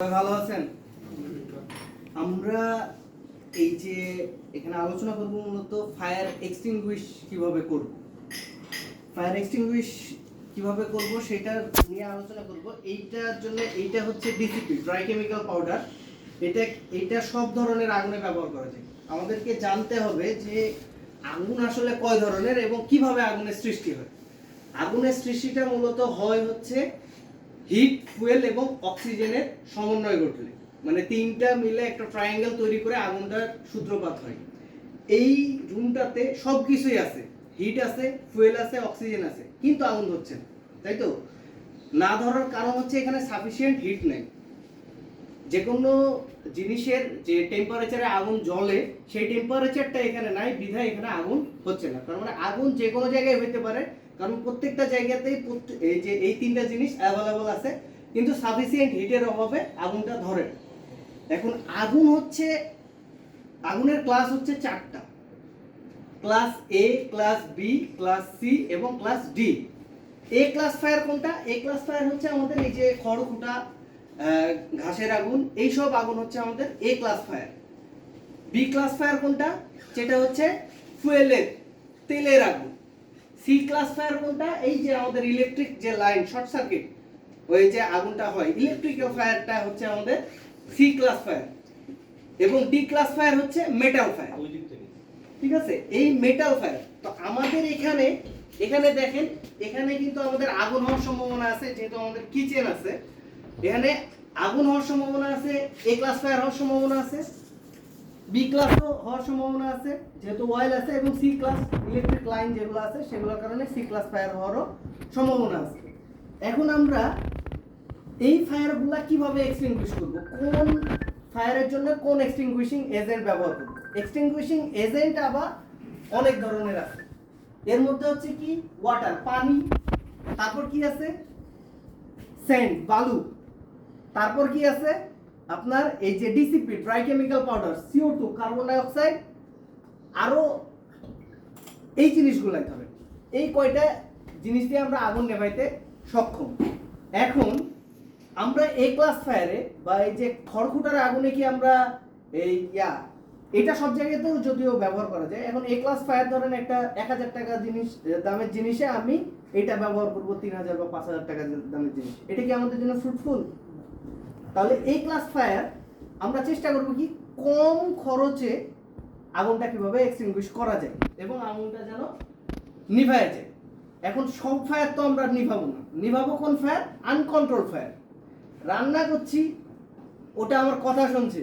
ভালো আছেন? আমরা এই যে এখানে আলোচনা করব মূলত ফায়ার এক্সটিংগুইশ কীভাবে করব। ফায়ার এক্সটিংগুইশ কীভাবে করব সেটা নিয়ে আলোচনা করব। এইটার জন্য এইটা হচ্ছে ডিসিপি ড্রাই কেমিক্যাল পাউডার এটা এটা সব ধরনের আগুনে ব্যবহার করা যায়। আমাদেরকে জানতে হবে যে আগুন আসলে কয় ধরনের এবং কীভাবে আগুনের সৃষ্টি হয়। আগুনের সৃষ্টিটা মূলত হয় হচ্ছে হিট ফুয়েল এবং অক্সিজেনের সমন্বয় ঘটলে। মানে তিনটা মিলে একটা ট্রায়াঙ্গেল তৈরি করে আগুনটার সূত্রপাত হয়। এই রুমটাতে সব কিছুই আছে। হিট আছে ফুয়েল আছে অক্সিজেন আছে। কিন্তু আগুন ধরছে না, তাই তো? না ধরার কারণ হচ্ছে এখানে সাফিসিয়েন্ট হিট নেই। যে কোনো জিনিসের যে টেম্পারেচারে আগুন জ্বলে, সেই টেম্পারেচারটা এখানে নাই, বিধায় এখানে আগুন হচ্ছে না। তার মানে আগুন যে কোনো জায়গায় হইতে পারে কারণ প্রত্যেকটা জায়গাতেই এই যে এই তিনটা জিনিস অ্যাভেলেবল আছে, কিন্তু সাফিসিয়েন্ট হিটের অভাবে আগুনটা ধরে। এখন আগুন হচ্ছে, আগুনের ক্লাস হচ্ছে চারটা। Class A class B class C এবং class D A class fire কোনটা? এ ক্লাস ফায়ার হচ্ছে আমাদের এই যে খড়কুটা ঘাসের আগুন, এই সব আগুন হচ্ছে আমাদের A class fire B class fire কোনটা? যেটা হচ্ছে ফুয়েলের তেলের আগুন। সি ক্লাস ফায়ার কোনটা? এই যে আমাদের ইলেকট্রিক যে লাইন শর্ট সার্কিট ওই যে আগুনটা হয় ইলেকট্রিক্যাল ফায়ারটা হচ্ছে আমাদের সি ক্লাস ফায়ার এবং ডি ক্লাস ফায়ার হচ্ছে মেটাল ফায়ার ঠিক আছে? এই মেটাল ফায়ার তো আমাদের এখানে এখানে দেখেন, এখানে কিন্তু আমাদের আগুন হওয়ার সম্ভাবনা আছে, যেহেতু আমাদের কিচেন আছে। এখানে আগুন হওয়ার সম্ভাবনা আছে, এ ক্লাস ফায়ার হওয়ার সম্ভাবনা আছে। বি ক্লাস হওয়ার সম্ভাবনা আছে, যেহেতু অয়েল আছে এবং সি ক্লাস ইলেকট্রিক লাইন যেগুলো আছে, সেগুলোর কারণে সি ক্লাস ফায়ার হওয়ারও সম্ভাবনা আছে। এখন আমরা এই ফায়ারগুলা কীভাবে এক্সটিংগুইশ করব? কোন ফায়ারের জন্য কোন এক্সটিংগুইশিং এজেন্ট ব্যবহার করব? এক্সটিংগুইশিং এজেন্ট আবার অনেক ধরনের আছে। এর মধ্যে হচ্ছে কি? ওয়াটার পানি, তারপর কি আছে? স্যান্ড বালু। তারপর কি আছে? আপনার এই যে DCP dry chemical powder C O two carbon dioxide আরও এই জিনিসগুলাই ধরে এই কয়টা জিনিস দিয়ে আমরা আগুন নেভাইতে সক্ষম? এখন আমরা এই ক্লাস ফায়ারে বা এই যে খড়কুটার আগুনে কি আমরা এই ইয়া, এটা সব জায়গাতেও যদিও ব্যবহার করা যায়, এখন এ ক্লাস ফায়ার ধরেন একটা এক হাজার টাকা জিনিস দামের জিনিসে আমি এটা ব্যবহার করব তিন হাজার বা পাঁচ হাজার টাকা দামের জিনিস। এটা কি আমাদের জন্য ফ্রুটফুল তাহলে এই ক্লাস ফায়ার আমরা চেষ্টা করব কি কম খরচে আগুনটা কীভাবে এক্সটিংগুইশ করা যায় এবং আগুনটা যেন নিভায় যায়। এখন সব ফায়ার তো আমরা নিভাবো না। নিভাবো কোন ফায়ার আনকন্ট্রোল ফায়ার রান্না করছি, ওটা আমার কথা শুনছে।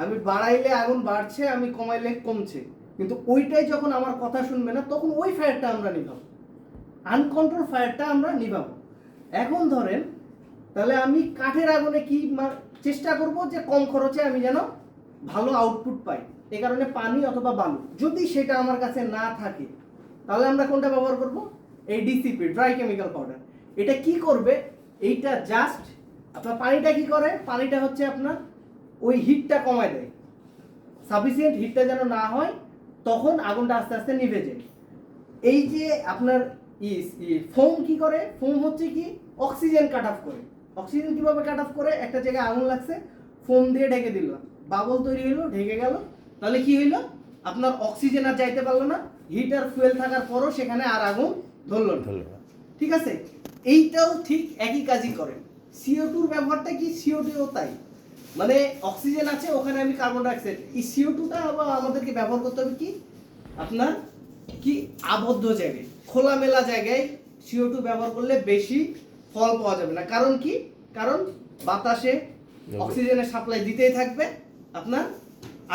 আমি বাড়াইলে আগুন বাড়ছে, আমি কমাইলে কমছে। কিন্তু ওইটাই যখন আমার কথা শুনবে না, তখন ওই ফায়ারটা আমরা নিভাবো। আনকন্ট্রোল ফায়ারটা আমরা নিভাবো। এখন ধরেন তাহলে আমি কাঠের আগুনে কি চেষ্টা করব যে কম খরচে আমি যেন ভালো আউটপুট পাই। এ কারণে পানি অথবা বালু, যদি সেটা আমার কাছে না থাকে, তাহলে আমরা কোনটা ব্যবহার করব? এই ডিসিপি ড্রাই কেমিক্যাল পাউডার এটা কি করবে? এইটা জাস্ট আপনার পানিটা কি করে? পানিটা হচ্ছে আপনার ওই হিটটা কমায় দেয়। সাফিসিয়েন্ট হিটটা যেন না হয়, তখন আগুনটা আস্তে আস্তে নিভে যায়। এই যে আপনার ফোম কি করে? ফোম হচ্ছে কি? অক্সিজেন কাট অফ করে। অক্সিজেন কীভাবে কাট অফ করে? একটা জায়গায় আগুন লাগছে ফোম দিয়ে ঢেকে দিল। বাবল তৈরি হলো ঢেকে গেল। তাহলে কি হইল? আপনার অক্সিজেন আর যাইতে পারল না। হিট আর ফুয়েল থাকার পরও সেখানে আর আগুন ধরলো না। ঠিক আছে? এইটাও ঠিক একই কাজই করে। সিও টুর ব্যবহারটা কি? সিও টুও তাই। মানে অক্সিজেন আছে ওখানে আমি কার্বন ডাইঅক্সাইড এই সিও টুটা আবার আমাদেরকে ব্যবহার করতে হবে কি? আপনার কি আবদ্ধ জায়গায় খোলামেলা জায়গায় সিও টু ব্যবহার করলে বেশি ফল পাওয়া যাবে না। কারণ কি? কারণ বাতাসে অক্সিজেনের সাপ্লাই দিতেই থাকবে আপনার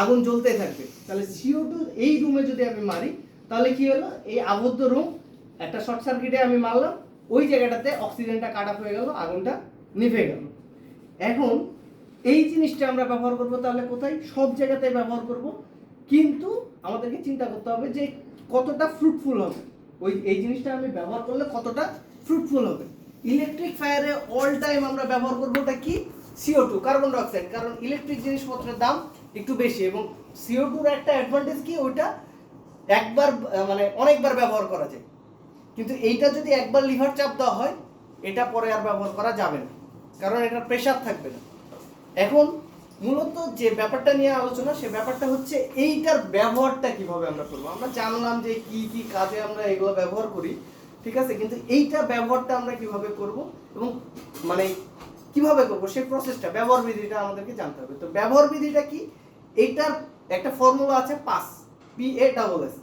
আগুন জ্বলতেই থাকবে। তাহলে সিও টু এই রুমে যদি আমি মারি তাহলে কি হলো? এই আবদ্ধ রুম একটা শর্ট সার্কিটে আমি মারলাম ওই জায়গাটাতে অক্সিজেনটা কাট অফ হয়ে গেল আগুনটা নিভে গেল। এখন এই জিনিসটা আমরা ব্যবহার করব তাহলে কোথায়? সব জায়গাতে ব্যবহার করব। কিন্তু আমাদেরকে চিন্তা করতে হবে যে কতটা ফ্রুটফুল হবে। ওই এই জিনিসটা আমি ব্যবহার করলে কতটা ফ্রুটফুল হবে। ইলেকট্রিক ফায়ারে অল টাইম আমরা ব্যবহার করব ওটা কি? C O two carbon dioxide কারণ ইলেকট্রিক জিনিসপত্রের দাম একটু বেশি এবং সিও টুর একটা অ্যাডভান্টেজ কি? ওইটা একবার মানে অনেকবার ব্যবহার করা যায়। কিন্তু এইটা যদি একবার লিভার চাপ দেওয়া হয়, এটা পরে আর ব্যবহার করা যাবে না। কারণ এটা প্রেশার থাকবে না। এখন মূলত যে ব্যাপারটা নিয়ে আলোচনা, সে ব্যাপারটা হচ্ছে এইটার ব্যবহারটা কীভাবে আমরা করব? আমরা জানলাম যে কি কি কাজে আমরা এগুলো ব্যবহার করি। ঠিক আছে? কিন্তু এইটা ব্যবহারটা আমরা কীভাবে করব এবং মানে কীভাবে করব? সেই প্রসেসটা ব্যবহার বিধিটা আমাদেরকে জানতে হবে। তো ব্যবহার বিধিটা কি? এইটার একটা ফর্মুলা আছে pass P A double S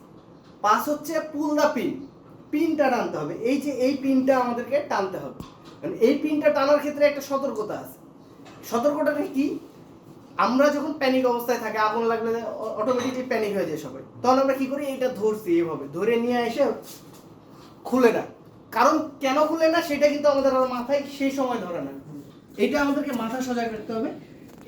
pass হচ্ছে পুল দা পিন পিনটা টানতে হবে। এই যে এই পিনটা আমাদেরকে টানতে হবে। কারণ এই পিনটা টানার ক্ষেত্রে একটা সতর্কতা আছে। সতর্কতাটা কি? আমরা যখন প্যানিক অবস্থায় থাকি, আগুন লাগলে অটোমেটিকলি প্যানিক হয়ে যায় সবাই। তখন আমরা কি করি? এটা ধরছি এইভাবে। ধরে নিয়ে এসে খুলে না। কারণ কেন খুলে না সেটা কিন্তু আমাদের মাথায় সেই সময় ধরে না। এটা আমাদেরকে মাথা সজাগ রাখতে হবে।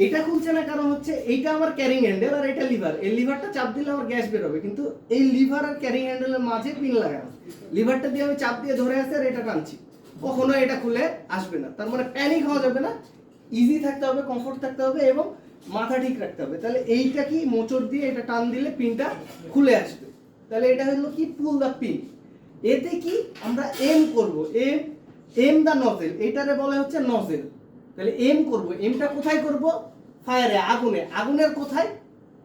এটা খুলছে না কারণ হচ্ছে এইটা আমার ক্যারিং হ্যান্ডেল আর এটা লিভার এই লিভারটা চাপ দিলে আমার গ্যাস বের হবে কিন্তু এই লিভার আর ক্যারিং হ্যান্ডেলের মাঝে পিন লাগানো। লিভারটা দিয়ে আমি চাপ দিয়ে ধরে আছে আর এটা টানছি। কখনো এটা খুলে আসবে না। তার মানে প্যানিক হওয়া যাবে না। ইজি থাকতে হবে কমফোর্ট থাকতে হবে এবং মাথা ঠিক রাখতে হবে। তাহলে এইটা কি মোচড় দিয়ে এটা টান দিলে পিনটা খুলে আসবে। তাহলে এটা হলো কি পুল দা পিন এতে কি আমরা এম করব এম এম দা নজেল এটারে বলে হচ্ছে নজেল তাহলে এম করব এমটা কোথায় করব? ফায়ারে আগুনে। আগুনের কোথায়?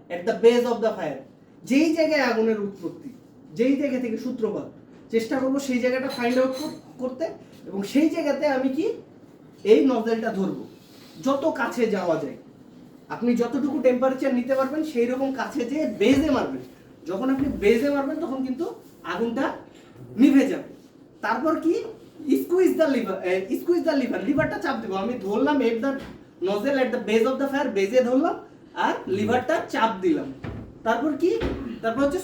At the base of the fire যেই জায়গায় আগুনের উৎপত্তি, যেই জায়গা থেকে সূত্রপাত, চেষ্টা করব সেই জায়গাটা ফাইন্ড আউট করতে, এবং সেই জায়গাতে আমি কি? এই নজেলটা ধরবো। যত কাছে যাওয়া যায়। আপনি যতটুকু টেম্পারেচার নিতে পারবেন সেই রকম কাছে যেয়ে বেজে মারবেন। যখন আপনি বেজে মারবেন, তখন কিন্তু আগুনটা নিভে যাবে। তারপর কি? Squeeze the lever squeeze the lever লিভারটা চাপ দেবো। আমি ধরলাম at the nozzle at the base of the fire বেজে ধরলাম আর লিভারটা চাপ দিলাম। তারপর কি? তারপর হচ্ছে